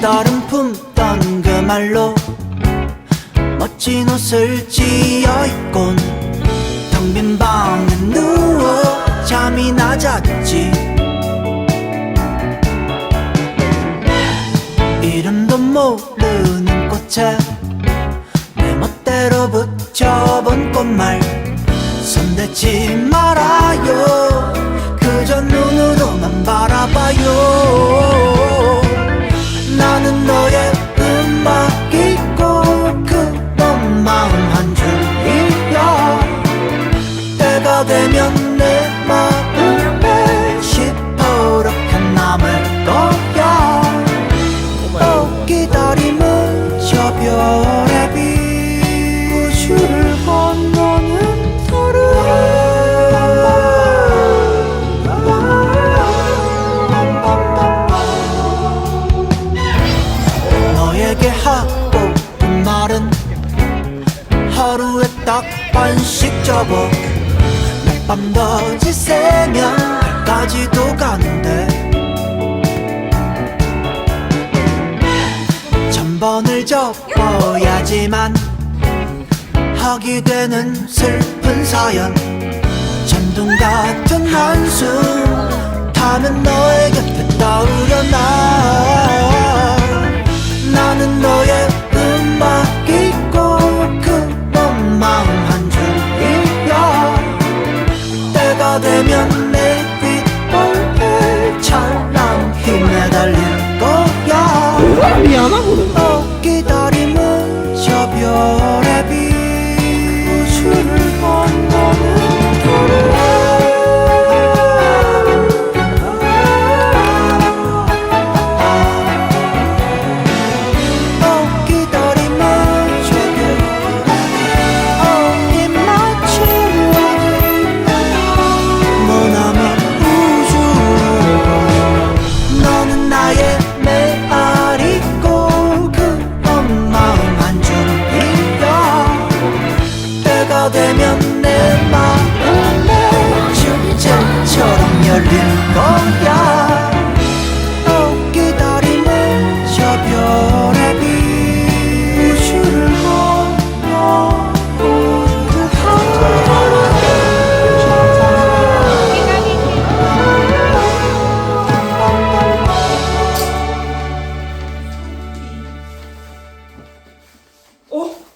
딸은 품던 그 말로 멋진 옷을 지어 입곤 텅 빈 방에 누워 잠이 낮았지. 이름도 모르는 꽃에 내 멋대로 붙여본 꽃말 손대지 때가 되면 내 마음에 시퍼렇게 남을 거야. 어, 기다림은 저 별의 빛 우주를 건너는 달을 너에게 하고픈 말은 하루에 딱 반씩 접어. 몇 밤더 지새면 까지도 가는데. 천 번을 접어야지만 하게 되는 슬픈 사연 되면 어?